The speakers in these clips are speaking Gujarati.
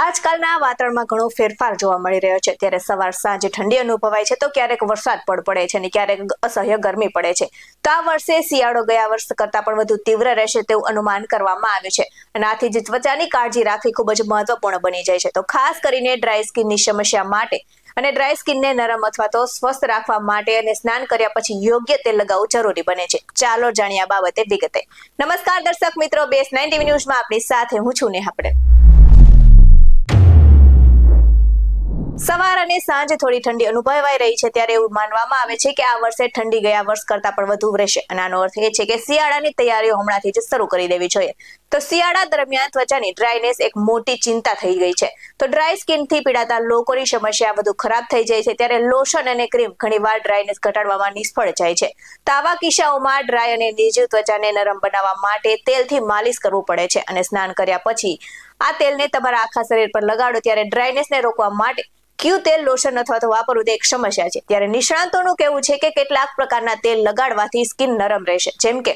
આજકાલના વાતાવરણમાં ઘણો ફેરફાર જોવા મળી રહ્યો છે. ત્યારે સવાર સાંજે ઠંડી અનુભવાય છે તો ક્યારેક વરસાદ પડ પડે છે અને ક્યારેક અસહ્ય ગરમી પડે છે. તો આ વર્ષે શિયાળો ગયા વર્ષ કરતાં પણ વધુ તીવ્ર રહેશે તેવું અનુમાન કરવામાં આવ્યું છે. અને આથી જ ત્વચાની કાળજી રાખવી ખૂબ જ મહત્વપૂર્ણ બની જાય છે. તો ખાસ કરીને ડ્રાય સ્કિનની સમસ્યા માટે અને ડ્રાય સ્કિનને નરમ અથવા તો સ્વસ્થ રાખવા માટે અને સ્નાન કર્યા પછી યોગ્ય તેલ લગાવવું જરૂરી બને છે. ચાલો જાણીએ આ બાબતે વિગતે. નમસ્કાર દર્શક મિત્રો બેસ નાઇન ટીવી ન્યૂઝમાં આપણી સાથે હું છું નેહા પટેલ. સવાર અને સાંજ થોડી ઠંડી અનુભવાઈ રહી છે ત્યારે એવું માનવામાં આવે છે કે આ વર્ષે ઠંડી ગયા વર્ષ કરતાં પણ વધુ રહેશે. અને આનો અર્થ એ છે કે શિયાળાની તૈયારીઓ હમણાંથી જ શરૂ કરી દેવી જોઈએ. તો શિયાળા દરમિયાન ત્વચાની ડ્રાયનેસ એક મોટી ચિંતા થઈ ગઈ છે. તો ડ્રાય સ્કિનથી પીડાતા લોકોની સમસ્યા વધુ ખરાબ થઈ જાય છે ત્યારે લોશન અને ક્રીમ ઘણીવાર ડ્રાયનેસ ઘટાડવામાં નિષ્ફળ જાય છે. તો આવા કિસ્સાઓમાં ડ્રાય અને નિર્જીવ ત્વચાને નરમ બનાવવા માટે તેલથી માલિશ કરવું પડે છે અને સ્નાન કર્યા પછી આ તેલને તમારા આખા શરીર પર લગાડો ત્યારે ડ્રાયનેસને રોકવા માટે ક્યુ તેલ લોશન અથવા તો વાપરવું તે એક સમસ્યા છે. ત્યારે નિષ્ણાંતોનું કહેવું છે કે કેટલાક પ્રકારના તેલ લગાડવાથી સ્કિન નરમ રહેશે. જેમ કે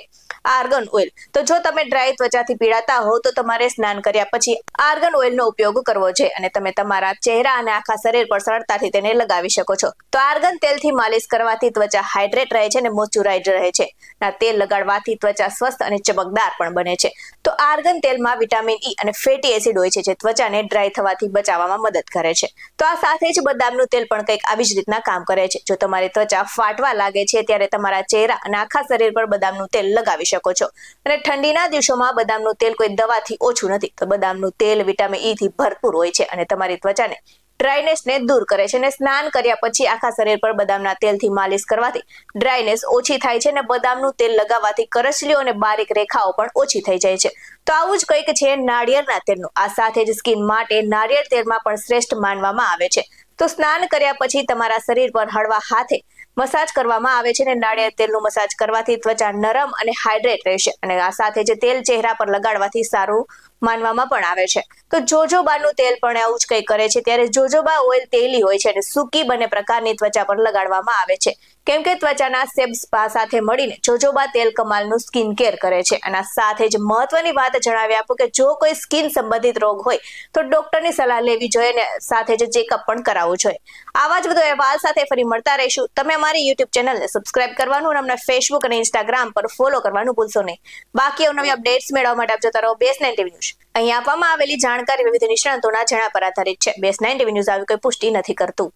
આર્ગન ઓઇલ. તો જો તમે ડ્રાય ત્વચાથી પીડાતા હો, તો તમારે સ્નાન કર્યા પછી આર્ગન ઓઇલનો ઉપયોગ કરવો છે અને તમે તમારા ચહેરા અને આખા શરીર પર સરળતાથી તેને લગાવી શકો છો. તો આર્ગન તેલથી માલિશ કરવાથી ત્વચા હાઇડ્રેટ રહે છે અને મોઇશ્ચરાઇઝ રહે છે. આ તેલ લગાડવાથી ત્વચા સ્વસ્થ અને ચમકદાર પણ બને છે. તો આર્ગન તેલમાં વિટામિન ઈ અને ફેટી એસિડ હોય છે, જે ત્વચાને ડ્રાય થવાથી બચાવવામાં મદદ કરે છે. તો આ સાથે જ બદામનું તેલ પણ કંઈક આવી જ રીતના કામ કરે છે. જો તમારી ત્વચા ફાટવા લાગે છે, ત્યારે તમારા ચહેરા અને આખા શરીર પર બદામનું તેલ લગાવી શકો છો. અને ઠંડીના દિવસોમાં બદામનું તેલ કોઈ દવાથી ઓછું નથી. તો બદામનું તેલ વિટામિન ઈ થી ભરપૂર હોય છે અને તમારી ત્વચાને ડ્રાયનેસને દૂર કરે છે અને સ્નાન કર્યા પછી આખા શરીર પર બદામના તેલથી માલિશ કરવાથી ડ્રાયનેસ ઓછી થાય છે અને બદામનું તેલ લગાવવાથી કરચલીઓ અને બારીક રેખાઓ પણ ઓછી થઈ જાય છે. તો આવું જ કંઈક છે નાળિયેરના તેલનું. આ સાથે જ સ્કિન માટે નાળિયેર તેલમાં પણ શ્રેષ્ઠ માનવામાં આવે છે. તો સ્નાન કર્યા પછી તમારા શરીર પર હળવા હાથે મસાજ કરવામાં આવે છે અને નાળિયેર તેલનું મસાજ કરવાથી ત્વચા નરમ અને હાઇડ્રેટ રહેશે. અને આ સાથે જે તેલ ચહેરા પર લગાડવાથી સારું માનવામાં પણ આવે છે. તો જોજોબાનું તેલ પણ આવું જ કંઈ કરે છે. ત્યારે જોજોબા ઓઇલ તેલી હોય છે અને સૂકી બંને પ્રકારની ત્વચા પર લગાડવામાં આવે છે. કેમ કે ત્વચાના સેબ્સ સાથે મળીને જોજોબા તેલ કમાલનું સ્કિન કેર કરે છે. અને સાથે જ મહત્વની વાત જણાવી આપું કે જો કોઈ સ્કિન સંબંધિત રોગ હોય, તો ડોક્ટરની સલાહ લેવી જોઈએ અને સાથે જ ચેકઅપ પણ કરાવવું જોઈએ. આવા જ બધો અહેવાલ સાથે ફરી મળતા રહીશું. તમે અમારી યુટ્યુબ ચેનલને સબસ્ક્રાઇબ કરવાનું અને અમને ફેસબુક અને ઇન્સ્ટાગ્રામ પર ફોલો કરવાનું ભૂલશો નહીં. બાકી નવી અપડેટ્સ મેળવવા માટે આપ જોતા રહો બેસ નાઇન ન્યૂઝ અહીં આપવામાં આવેલી જાણકારી વિવિધ નિષ્ણાંતોના જણા પર આધારિત છે. બેસ નાઇન ટીવી ન્યૂઝ આવી કોઈ પુષ્ટિ નથી કરતું.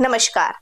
નમસ્કાર.